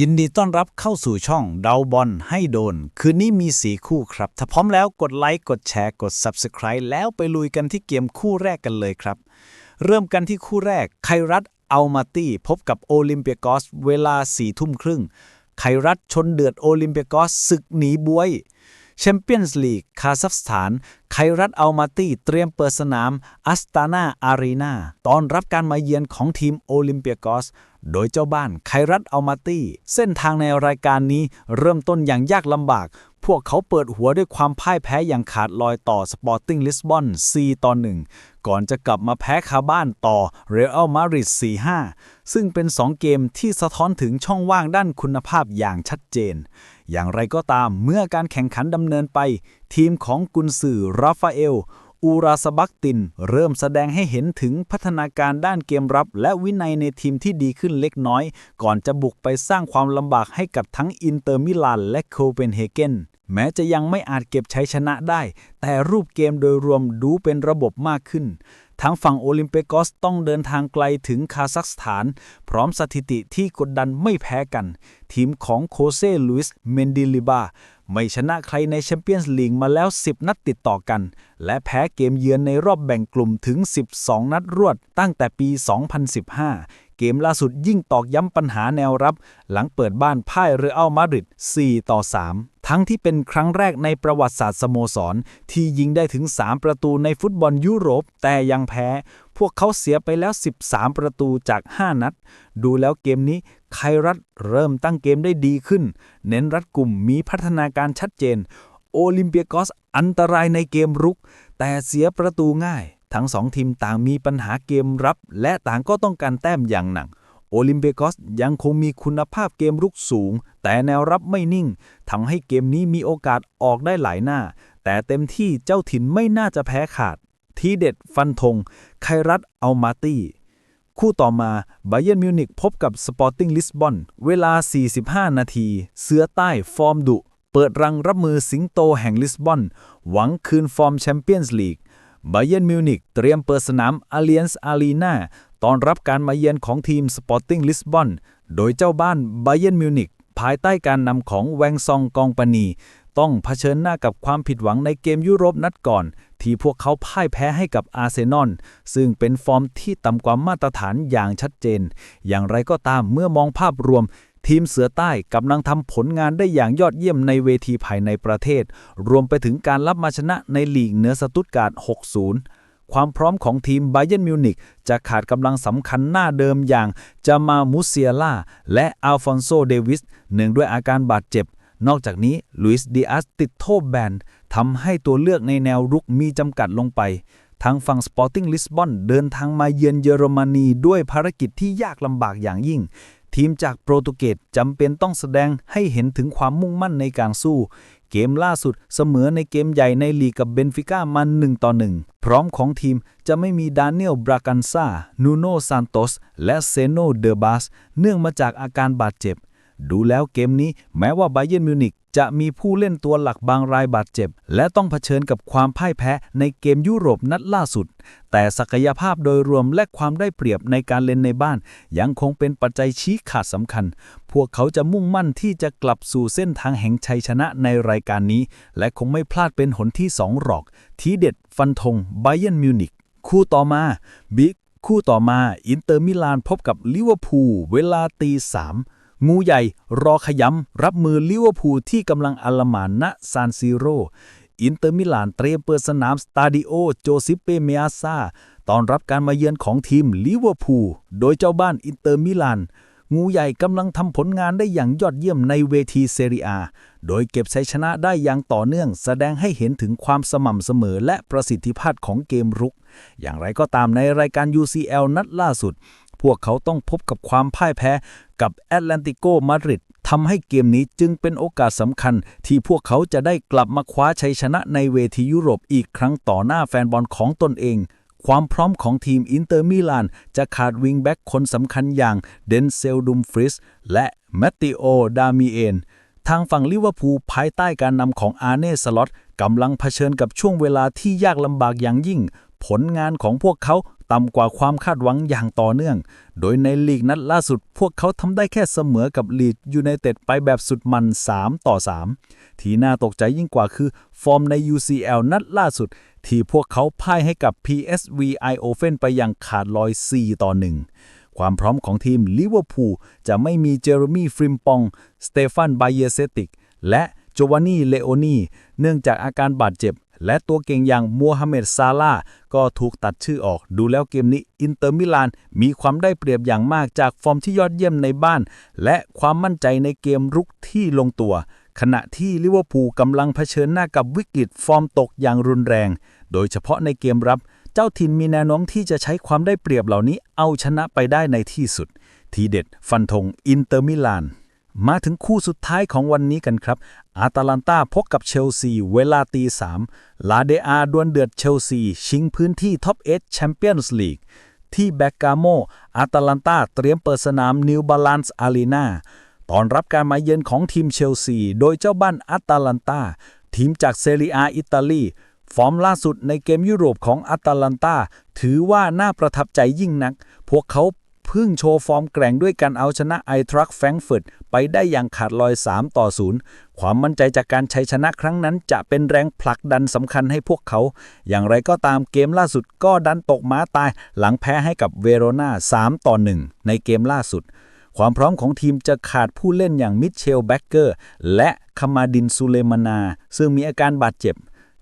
ยินดีต้อนรับเข้าสู่ช่องเดาบอลให้โดน คืนนี้มีสีคู่ครับ ถ้าพร้อมแล้วกดไลค์ กดแชร์ กด Subscribe แล้วไปลุยกันที่เกมคู่แรกกันเลยครับ เริ่มกันที่คู่แรก ไครัตอัลมาตี้พบกับโอลิมเปียกอส เวลา4ี่ทุ่มครึ่ง ไครัตชนเดือดโอลิมเปียกอสศึกหนีบวยแชมเปี้ยนส์ลีกคาซัคสถาน ไครัตอัลมาตี้เตรียมเปิดสนามอัสตานาอารีนาตอนรับการมาเยือนของทีมโอลิมเปียกอส โดยเจ้าบ้านไครัตอัลมาตี้ เส้นทางในรายการนี้เริ่มต้นอย่างยากลำบาก พวกเขาเปิดหัวด้วยความพ่ายแพ้อย่างขาดลอยต่อสปอร์ติ้งลิสบอน 4 ต่อ 1 ก่อนจะกลับมาแพ้คาบ้านต่อเรอัลมาดริด 4-5 ซึ่งเป็น 2 เกมที่สะท้อนถึงช่องว่างด้านคุณภาพอย่างชัดเจน อย่างไรก็ตามเมื่อการแข่งขันดำเนินไป ทีมของกุนซือราฟาเอล อูราสบักติน เริ่มแสดงให้เห็นถึงพัฒนาการด้านเกมรับ และวินัยในทีมที่ดีขึ้นเล็กน้อย ก่อนจะบุกไปสร้างความลำบากให้กับทั้งอินเตอร์มิลานและโคเปนเฮเกนแม้จะยังไม่อาจเก็บชัยชนะได้ แต่รูปเกมโดยรวมดูเป็นระบบมากขึ้น ทั้งฝั่งโอลิมเปกอสต้องเดินทางไกลถึงคาซัคสถาน พร้อมสถิติที่กดดันไม่แพ้กัน ทีมของโคเซลุสเมนดิลิบาไม่ชนะใครในแชมเปี้ยนส์ลีกมาแล้ว 10 นัดติดต่อกัน และแพ้เกมเยือนในรอบแบ่งกลุ่มถึง 12 นัดรวดตั้งแต่ปี 2015 เกมล่าสุดยิ่งตอกย้ำปัญหาแนวรับ หลังเปิดบ้านพ่ายเรอัลมาดริด 4 ต่อ 3 ทั้งที่เป็นครั้งแรกในประวัติศาสตร์สโมสร ที่ยิงได้ถึง 3 ประตูในฟุตบอลยุโรป แต่ยังแพ้ พวกเขาเสียไปแล้ว 13 ประตูจาก 5 นัด ดูแล้วเกมนี้ไครัตเริ่มตั้งเกมได้ดีขึ้น เน้นรัดกลุ่มมีพัฒนาการชัดเจน โอลิมเปียกอสอันตรายในเกมรุก แต่เสียประตูง่าย ทั้งสองทีมต่างมีปัญหาเกมรับ และต่างก็ต้องการแต้มอย่างหนัก โอลิมเปียกอสยังคงมีคุณภาพเกมรุกสูง แต่แนวรับไม่นิ่งทำให้เกมนี้มีโอกาสออกได้หลายหน้า แต่เต็มที่เจ้าถิ่นไม่น่าจะแพ้ขาด ทีเด็ดฟันธงไครัตอัลมาตี้ คู่ต่อมาไบเยนมิวนิกพบกับสปอร์ติ้งลิสบอนเวลา 45 นาที เสือใต้ฟอร์มดุ เปิดรังรับมือสิงโตแห่งลิสบอน หวังคืนฟอร์มแชมเปี้ยนส์ลีกไบเยนมิวนิกเตรียมเปิดสนามอาเลียนส์อารีนา ตอนรับการมาเยือนของทีมสปอร์ติ้งลิสบอนโดยเจ้าบ้านไบเยนมิวนิกภายใต้การนำของแวงซองกองปานีต้องเผชิญหน้ากับความผิดหวังในเกมยุโรปนัดก่อน ที่พวกเขาพ่ายแพ้ให้กับอาร์เซนอลซึ่งเป็นฟอร์มที่ต่ำกว่ามาตรฐานอย่างชัดเจน อย่างไรก็ตามเมื่อมองภาพรวม ทีมเสือใต้กำลังทำผลงานได้อย่างยอดเยี่ยมในเวทีภายในประเทศ รวมไปถึงการรับมาชนะในลีกเหนือสตุตการ์ด 60 ความพร้อมของทีมไบเยนมิวนิกจะขาดกำลังสำคัญหน้าเดิมอย่างจามามุเซียล่าและอัลฟอนโซเดวิสเนื่องด้วยอาการบาดเจ็บ นอกจากนี้ลุยส์ดิอัสติดโทษแบนทำให้ตัวเลือกในแนวรุกมีจำกัดลงไปทางฝั่งสปอร์ติ้งลิสบอนเดินทางมาเยือนเยอรมนีด้วยภารกิจที่ยากลำบากอย่างยิ่ง ทีมจากโปรตุเกสจำเป็นต้องแสดงให้เห็นถึงความมุ่งมั่นในการสู้ เกมล่าสุดเสมอในเกมใหญ่ในลีกกับเบนฟิก้ามัน1ต่อ1 พร้อมของทีมจะไม่มีดานิเอลบรากันซานูโนซานโตส และเซโนเดอบาส เนื่องมาจากอาการบาดเจ็บ ดูแล้วเกมนี้แม้ว่าไบเยนมิวนิก จะมีผู้เล่นตัวหลักบางรายบาดเจ็บ และต้องเผชิญกับความพ่ายแพ้ในเกมยุโรปนัดล่าสุด แต่ศักยภาพโดยรวมและความได้เปรียบในการเล่นในบ้าน ยังคงเป็นปัจจัยชี้ขาดสำคัญ พวกเขาจะมุ่งมั่นที่จะกลับสู่เส้นทางแห่งชัยชนะในรายการนี้ และคงไม่พลาดเป็นหนที่สองหรอก ทีเด็ดฟันธงไบเยนมิวนิกคู่ต่อมาบิ๊กคู่ต่อมา อินเตอร์มิลานพบกับลิเวอร์พูลเวลาตีสาม งูใหญ่รอขยำรับมือลิเวอร์พูลที่กำลังอลหมานณซานซิโรอินเตอร์มิลานเตรียมเปิดสนามสตาดิโอโจซิเปเมอาซาตอนรับการมาเยือนของทีมลิเวอร์พูลโดยเจ้าบ้านอินเตอร์มิลาน งูใหญ่กำลังทำผลงานได้อย่างยอดเยี่ยมในเวทีเซเรียโดยเก็บชัยชนะได้อย่างต่อเนื่อง แสดงให้เห็นถึงความสม่ำเสมอและประสิทธิภาพของเกมรุก อย่างไรก็ตามในรายการ UCL นัดล่าสุด พวกเขาต้องพบกับความพ่ายแพ้กับแอตแลนติโกมาดริดทำให้เกมนี้จึงเป็นโอกาสสำคัญ ที่พวกเขาจะได้กลับมาคว้าชัยชนะในเวทียุโรปอีกครั้งต่อหน้าแฟนบอลของตนเอง ความพร้อมของทีมอินเตอร์มิลาน จะขาดวิงแบ็กคนสำคัญอย่างเดนเซลดุมฟริสและแมตติโอดามิเอนทางฝั่งลิเวอร์พูลภายใต้การนำของอาร์เน่สล็อตกำลังเผชิญกับช่วงเวลาที่ยากลำบากอย่างยิ่ง ผลงานของพวกเขา ต่ำกว่าความคาดหวังอย่างต่อเนื่อง โดยในลีกนัดล่าสุด พวกเขาทำได้แค่เสมอกับลีดยูไนเต็ดไปแบบสุดมัน 3 ต่อ 3 ที่น่าตกใจยิ่งกว่าคือ ฟอร์มใน UCL นัดล่าสุด ที่พวกเขาพ่ายให้กับ PSV Eindhoven ไปอย่างขาดลอย 4 ต่อ 1ความพร้อมของทีมลิเวอร์พูลจะไม่มีเจอร์มี่ฟริมปอง สเตฟานไบเยเซติก และโจวานนี่เลโอนีเนื่องจากอาการบาดเจ็บ และตัวเก่งอย่างมัวฮัมเหม็ดซาลาห์ก็ถูกตัดชื่อออก ดูแล้วเกมนี้อินเตอร์มิลานมีความได้เปรียบอย่างมากจากฟอร์มที่ยอดเยี่ยมในบ้าน และความมั่นใจในเกมรุกที่ลงตัว ขณะที่ลิเวอร์พูลกำลังเผชิญหน้ากับวิกฤตฟอร์มตกอย่างรุนแรง โดยเฉพาะในเกมรับ เจ้าถิ่นมีแนวโน้มที่จะใช้ความได้เปรียบเหล่านี้เอาชนะไปได้ในที่สุด ทีเด็ดฟันธงอินเตอร์มิลาน มาถึงคู่สุดท้ายของวันนี้กันครับ อาตาลันตาพบกับเชลซี เวลาตีสามลาเดอาดวลเดือดเชลซี ชิงพื้นที่ท็อปเอชแชมเปี้ยนส์ลีกที่แบกกาโม อาตาลันตาเตรียมเปิดสนามนิวบาลานซ์อารีนาตอนรับการมาเยือนของทีมเชลซี โดยเจ้าบ้านอาตาลันตาทีมจากเซเรียอิตาลี ฟอร์มล่าสุดในเกมยุโรปของอาตาลันตาถือว่าน่าประทับใจยิ่งนัก พวกเขา เพิ่งโชว์ฟอร์มแกร่งด้วยการเอาชนะไอทรัคแฟรงเฟิร์ตไปได้อย่างขาดลอย 3 ต่อ 0 ความมั่นใจจากการชัยชนะครั้งนั้นจะเป็นแรงผลักดันสำคัญให้พวกเขา อย่างไรก็ตามเกมล่าสุดก็ดันตกม้าตายหลังแพ้ให้กับเวโรนา3ต่อ 1 ในเกมล่าสุด ความพร้อมของทีมจะขาดผู้เล่นอย่างมิเชลแบ็กเกอร์และคามาดินซูเลมานา ซึ่งมีอาการบาดเจ็บ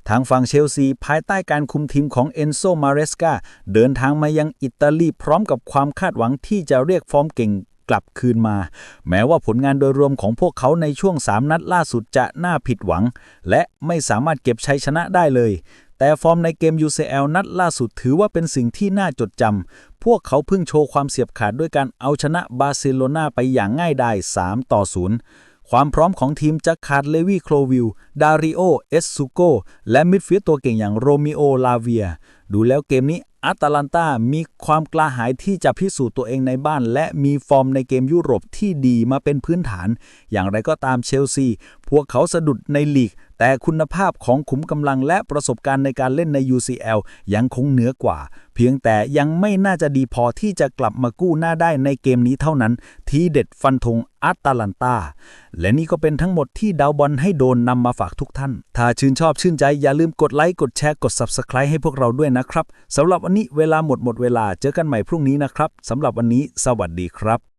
ทางฝั่งเชลซีภายใต้การคุมทีมของเอนโซมาเรสกาเดินทางมายังอิตาลีพร้อมกับความคาดหวังที่จะเรียกฟอร์มเก่งกลับคืนมา แม้ว่าผลงานโดยรวมของพวกเขาในช่วง 3 นัดล่าสุดจะน่าผิดหวัง และไม่สามารถเก็บชัยชนะได้เลย แต่ฟอร์มในเกม UCL นัดล่าสุดถือว่าเป็นสิ่งที่น่าจดจำพวกเขาเพิ่งโชว์ความเสียบขาดด้วยการเอาชนะบาร์เซโลนาไปอย่างง่ายดาย3ต่อ0 ความพร้อมของทีมจะขาดเลวีโคลวิล ดาริโอ เอสซูโก และมิดฟิลด์ตัวเก่งอย่างโรมิโอ ลาเวีย ดูแล้วเกมนี้อาตาลันตามีความกล้าหายที่จะพิสูจน์ตัวเองในบ้าน และมีฟอร์มในเกมยุโรปที่ดีมาเป็นพื้นฐาน อย่างไรก็ตามเชลซี พวกเขาสะดุดในลีก แต่คุณภาพของขุมกำลังและประสบการณ์ในการเล่นใน UCL ยังคงเหนือกว่า เพียงแต่ยังไม่น่าจะดีพอที่จะกลับมากู้หน้าได้ในเกมนี้เท่านั้น ที่เด็ดฟันธงอาตาลันตา และนี่ก็เป็นทั้งหมดที่ดาวบอลให้โดนนำมาฝากทุกท่าน ถ้าชื่นชอบชื่นใจอย่าลืมกดไลค์ กดแชร์ กด Subscribe ให้พวกเราด้วยนะครับสำหรับวันนี้เวลาหมดหมดเวลาเจอกันใหม่พรุ่งนี้นะครับสำหรับวันนี้ สวัสดีครับ